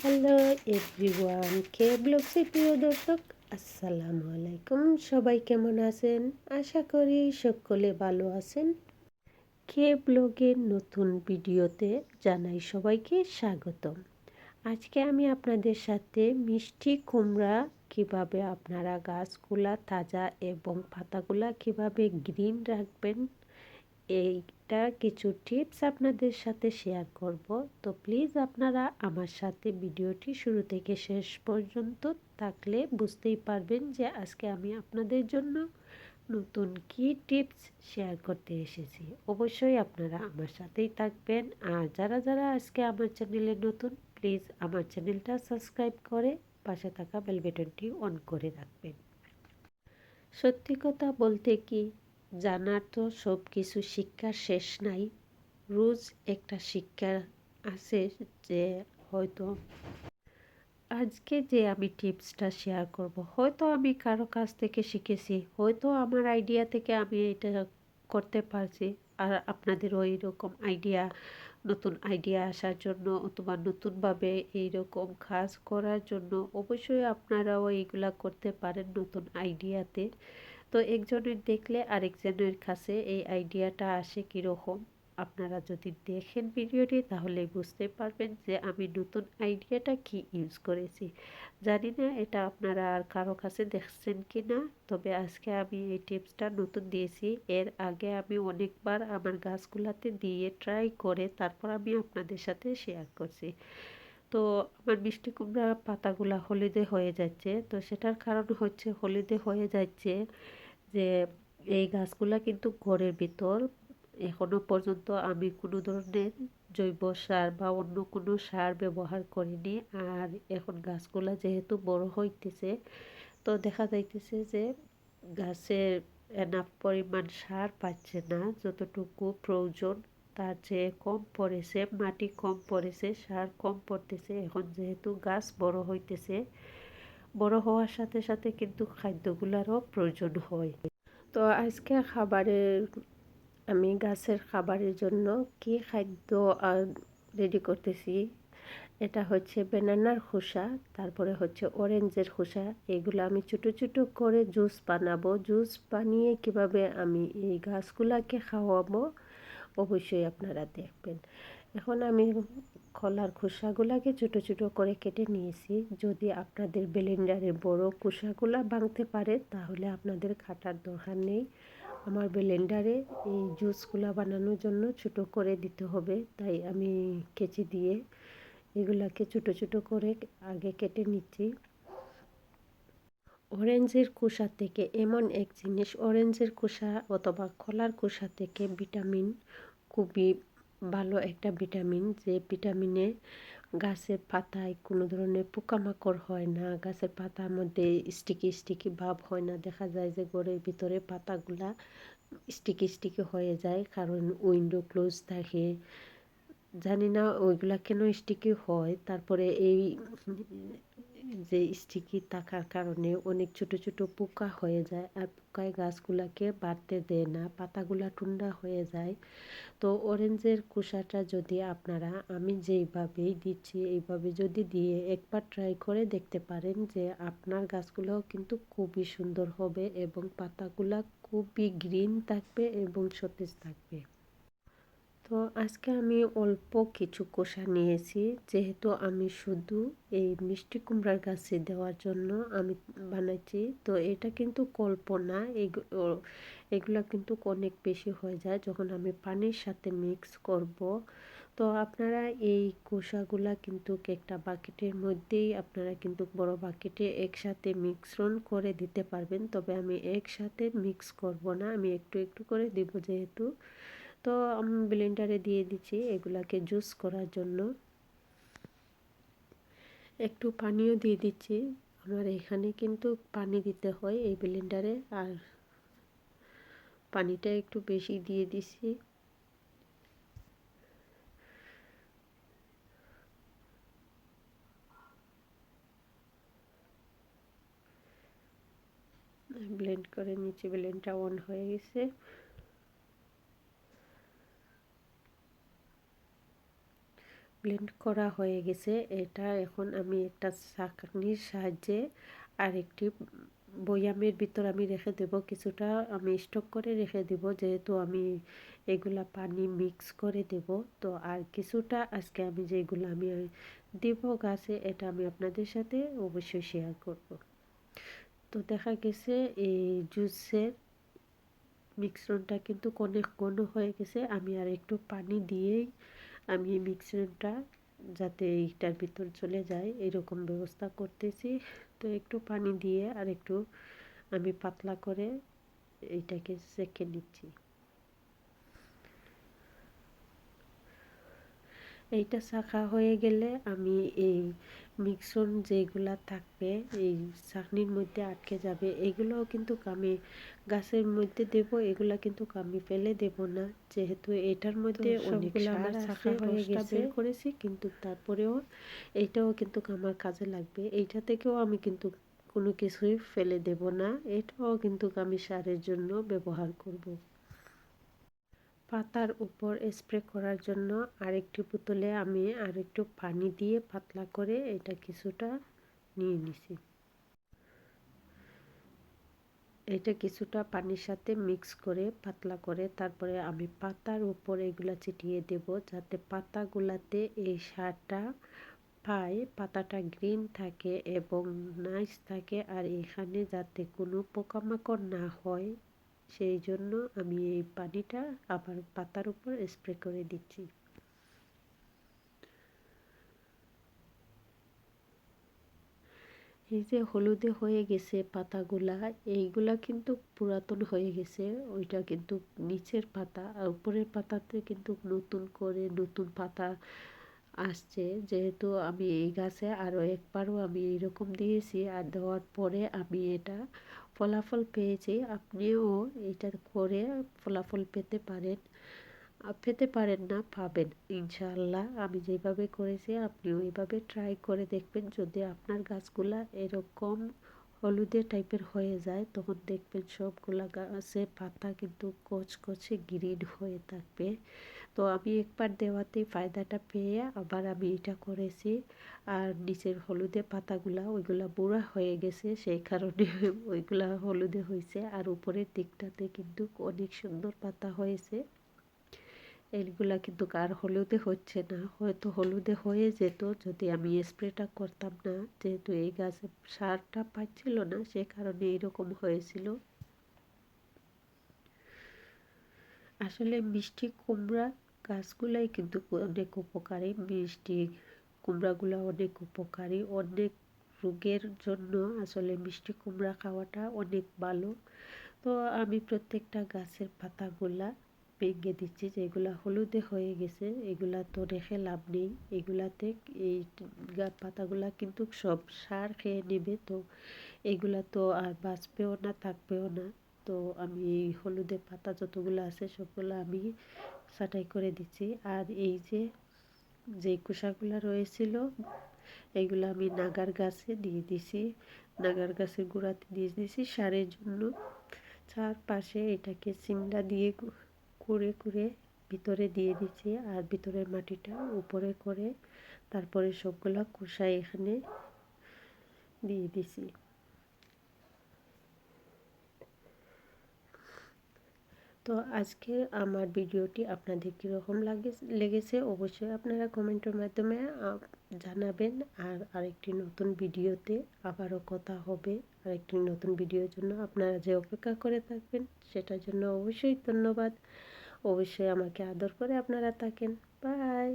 Hello everyone কে ব্লগসের প্রিয় দর্শক, আসসালামু আলাইকুম। সবাই কেমন আছেন? আশা করি সকলে ভালো আছেন। কে ব্লগের নতুন ভিডিওতে জানাই সবাইকে স্বাগতম। আজকে আমি আপনাদের সাথে মিষ্টি কুমড়া কীভাবে আপনারা গাছগুলা তাজা এবং পাতাগুলা কীভাবে গ্রিন রাখবেন এইটা কিছু টিপস আপনাদের সাথে শেয়ার করব। তো প্লিজ আপনারা আমার সাথে ভিডিওটি শুরু থেকে শেষ পর্যন্ত থাকলে বুঝতেই পারবেন যে আজকে আমি আপনাদের জন্য নতুন কি টিপস শেয়ার করতে এসেছি। অবশ্যই আপনারা আমার সাথেই থাকবেন। আর যারা যারা আজকে আমার চ্যানেলে নতুন প্লিজ আমার চ্যানেলটা সাবস্ক্রাইব করে পাশে থাকা বেল বাটনটি অন করে রাখবেন। সত্যি কথা বলতে কি জানার তো সব কিছু শিক্ষার শেষ নাই। রোজ একটা শিক্ষা আছে যে হয়তো আজকে যে আমি টিপসটা শেয়ার করব, হয়তো আমি কারও কাছ থেকে শিখেছি, হয়তো আমার আইডিয়া থেকে আমি এটা করতে পারছি, আর আপনাদের ওই রকম আইডিয়া নতুন আইডিয়া আসার জন্য অথবা নতুনভাবে এইরকম কাজ করার জন্য অবশ্যই আপনারাও এইগুলা করতে পারেন নতুন আইডিয়াতে তো একজনের দেখলে আরেকজনের কাছে এই আইডিয়াটা আসে কীরকম? আপনারা যদি দেখেন ভিডিওটি, তাহলে বুঝতে পারবেন যে আমি নতুন আইডিয়াটা কি ইউজ করেছি। জানি না এটা আপনারা আর কারও কাছে দেখছেন কি না তবে আজকে আমি এই টিপসটা নতুন দিয়েছি। এর আগে আমি অনেকবার আমার গাছগুলাতে দিয়ে ট্রাই করে তারপর আমি আপনাদের সাথে শেয়ার করছি। তো আমার মিষ্টি কুমড়া পাতাগুলা হলুদে হয়ে যাচ্ছে। তো সেটার কারণ হচ্ছে হলুদে হয়ে যাচ্ছে। যে এই গাছগুলা কিন্তু ঘরের ভিতর, এখনও পর্যন্ত আমি কোনো ধরনের জৈব সার বা অন্য কোনো সার ব্যবহার করিনি। আর এখন গাছগুলা যেহেতু বড় হইতেছে, তো দেখা যাইতেছে যে গাছের এনাফ পরিমাণ সার পাচ্ছে না, যতটুকু প্রয়োজন। তার চেয়ে কম পড়েছে, মাটি কম পড়েছে, সার কম পড়তেছে। এখন যেহেতু গাছ বড় হইতেছে বড় হওয়ার সাথে সাথে কিন্তু খাদ্যগুলোরও প্রয়োজন হয়। তো আজকে খাবারের, আমি গাছের খাবারের জন্য কি খাদ্য রেডি করতেছি? এটা হচ্ছে বেনানার খোসা, তারপরে হচ্ছে অরেঞ্জের খোসা। এগুলো আমি ছোটো ছোটো করে জুস বানাবো। জুস বানিয়ে কীভাবে আমি এই গাছগুলাকে খাওয়াবো, অবশ্যই আপনারা দেখবেন। এখন আমি কলার খোসাগুলাকে ছোটো ছোটো করে কেটে নিয়েছি। যদি আপনাদের ব্লেন্ডারে বড় খোসাগুলা ভাঙতে পারে, তাহলে আপনাদের খাটার দরকার নেই। আমার ব্লেন্ডারে এই জুসগুলা বানানোর জন্য ছোটো করে দিতে হবে। তাই আমি কেচি দিয়ে এগুলাকে ছোটো ছোটো করে আগে কেটে নিচ্ছি। অরেঞ্জের খোসা থেকে এমন এক জিনিস, অরেঞ্জের খোসা অথবা কলার খোসা থেকে ভিটামিন, খুবই ভালো একটা ভিটামিন, যে ভিটামিনে গাছের পাতায় কোনো ধরনের পোকামাকড় হয় না, গাছের পাতার মধ্যে স্টিকি স্টিকি ভাব হয় না। দেখা যায় যে ঘরের ভিতরে পাতাগুলা স্টিকি স্টিকি হয়ে যায়, কারণ উইন্ডো ক্লোজ থাকে। জানি না ওইগুলা কেন স্টিকি হয়, তারপরে এই যে স্টিকি থাকার কারণে অনেক ছোট ছোট পোকা হয়ে যায় আর পোকায় গাছগুলাকে বাড়তে দেয় না, পাতাগুলা টুন্ডা হয়ে যায়। তো অরেঞ্জের কুষাটা যদি আপনারা, আমি যেইভাবেই দিচ্ছি, এইভাবে যদি দিয়ে একবার ট্রাই করে দেখতে পারেন যে আপনার গাছগুলোও কিন্তু খুবই সুন্দর হবে এবং পাতাগুলা খুবই গ্রিন থাকবে এবং সতেজ থাকবে। তো আজকে আমি অল্প কিছু কোষা নিয়েছি। যেহেতু আমি শুধু এই মিষ্টি কুমড়ার গাছে দেওয়ার জন্য আমি বানাইছি, তো এটা কিন্তু কল্পনা এগুলো কিন্তু অনেক বেশি হয়ে যায় যখন আমি পানির সাথে মিক্স করব। তো আপনারা এই কোষাগুলা কিন্তু একটা বাকেটের মধ্যেই আপনারা কিন্তু বড় বাকেটে একসাথে মিক্সরণ করে দিতে পারবেন। তবে আমি একসাথে মিক্স করব না, আমি একটু একটু করে দিব যেহেতু। তো আমি ব্লেন্ডারে দিয়ে দিচ্ছি এগুলাকে জুস করার জন্য। একটু পানিও দিয়ে দিচ্ছি। আমার এখানে কিন্তু পানি দিতে হয় এই ব্লেন্ডারে আর পানিটা একটু বেশি দিয়ে দিছি ব্লেন্ড করে নিচে ব্লেন্ডটা অন হয়ে গেছে। ব্লেন্ড করা হয়ে গেছে। এটা এখন আমি একটা চাকনির সাহায্যে আরেকটি বয়ামের ভিতর আমি রেখে দেব। কিছুটা আমি স্টক করে রেখে দেব, যেহেতু আমি এগুলা পানি মিক্স করে দেব। তো আর কিছুটা আজকে আমি যেগুলো আমি দেব গাছে, এটা আমি আপনাদের সাথে অবশ্যই শেয়ার করব। তো দেখা গেছে এই জুসের মিক্সরনটা কিন্তু অনেক ঘন হয়ে গেছে। আমি আর একটু পানি দিয়েই আমি এই মিক্সরনটা যাতে এইটার ভিতর চলে যায়, এরকম ব্যবস্থা করতেছি। তো একটু পানি দিয়ে আর একটু আমি পাতলা করে এইটাকে সেঁকে নিচ্ছি। এইটা শাখা হয়ে গেলে আমি এই মিক্সন যেগুলা থাকবে এই চাকনির মধ্যে আটকে যাবে এগুলোও কিন্তু আমি গাছের মধ্যে দেব এগুলা কিন্তু আমি ফেলে দেব না। যেহেতু এটার মধ্যে অনেকগুলো আমার শাখা হয়ে গেছে। করেছি কিন্তু তারপরেও এইটাও কিন্তু আমার কাজে লাগবে। এইটা থেকেও আমি কিন্তু কোনো কিছুই ফেলে দেব না। এটাও কিন্তু আমি সারের জন্য ব্যবহার করব। পাতার উপর স্প্রে করার জন্য আরেকটি বোতলে আমি আরেকটু পানি দিয়ে পাতলা করে এটা কিছুটা নিয়ে নিছি। এটা কিছুটা পানির সাথে মিক্স করে পাতলা করে তারপরে আমি পাতার উপর এগুলা চিটিয়ে দেব যাতে পাতাগুলাতে এই সারটা পায়, পাতাটা গ্রিন থাকে এবং নাইস থাকে আর এখানে যাতে কোনো পোকামাকড় না হয় সেই জন্য আমি এই পানিটা আবার পাতার উপর স্প্রে করে দিচ্ছি। এই যে হলুদে হয়ে গেছে পাতাগুলা, এইগুলা কিন্তু পুরাতন হয়ে গেছে, ওইটা কিন্তু নিচের পাতা, আর উপরের পাতাতে কিন্তু নতুন করে নতুন পাতা আসছে। যেহেতু আমি এই গাছে আরও একবারও আমি এইরকম দিয়েছি, আর দেওয়ার পরে আমি এটা ফলাফল পেয়েছি, আপনিও এটা করে ফলাফল পেতে পারেন পেতে পারেন না, পাবেন। ইনশাআল্লাহ আমি যেভাবে করেছি, আপনিও এইভাবে ট্রাই করে দেখবেন, যদি আপনার গাছগুলা এরকম হলুদে টাইপের হয়ে যায়, তখন দেখবেন সবগুলা গাছের পাতা কিন্তু কচকচে গ্রিন হয়ে থাকবে। তো আমি একবার দেওয়াতেই ফায়দাটা পেয়ে আবার আমি এটা করেছি। আর নিচের হলুদে পাতাগুলা, ওইগুলা বুড়া হয়ে গেছে, সেই কারণে ওইগুলা হলুদে হয়েছে। আর উপরের দিকটাতে কিন্তু অনেক সুন্দর পাতা হয়েছে। এইগুলা কিন্তু আর হলুদে হচ্ছে না। হয়তো হলুদে হয়ে যেত যদি আমি স্প্রেটা করতাম না। যেহেতু এই গাছে সারটা পাচ্ছিল না, সে কারণে এরকম হয়েছিল। আসলে মিষ্টি কুমড়া গাছগুলাই কিন্তু অনেক উপকারী। মিষ্টি কুমড়াগুলো অনেক উপকারী। অনেক রোগের জন্য আসলে মিষ্টি কুমড়া খাওয়াটা অনেক ভালো। তো আমি প্রত্যেকটা গাছের পাতাগুলা ভেঙে দিচ্ছি, যেগুলা হলুদে হয়ে গেছে। এগুলা তো রেখে লাভ নেই। এগুলাতে এই পাতাগুলা কিন্তু সব সার খেয়ে নেবে, তো এগুলা তো আর বাঁচবেও না, থাকবেও না। তো আমি এই হলুদে পাতা যতগুলো আছে সবগুলো আমি ছাটাই করে দিচ্ছি। আর এই যে যে কুষাগুলো রয়েছিল এইগুলো আমি নাগার গাছে দিয়ে দিছি। নাগার গাছের গোড়াতে দিয়ে দিছি সারের জন্য। চারপাশে এটাকে সিমলা দিয়ে করে করে ভিতরে দিয়ে দিচ্ছি আর ভিতরের মাটিটা উপরে করে তারপরে সবগুলো কুষা এখানে দিয়ে দিছি। তো আজকে আমার ভিডিওটি আপনাদের কীরকম লাগে, লেগেছে অবশ্যই আপনারা কমেন্টের মাধ্যমে জানাবেন। আর আরেকটি নতুন ভিডিওতে আবারও কথা হবে। আরেকটি নতুন ভিডিওর জন্য আপনারা যে অপেক্ষা করে থাকবেন সেটার জন্য অবশ্যই ধন্যবাদ। অবশ্যই আমাকে আদর করে আপনারা থাকেন। বাই!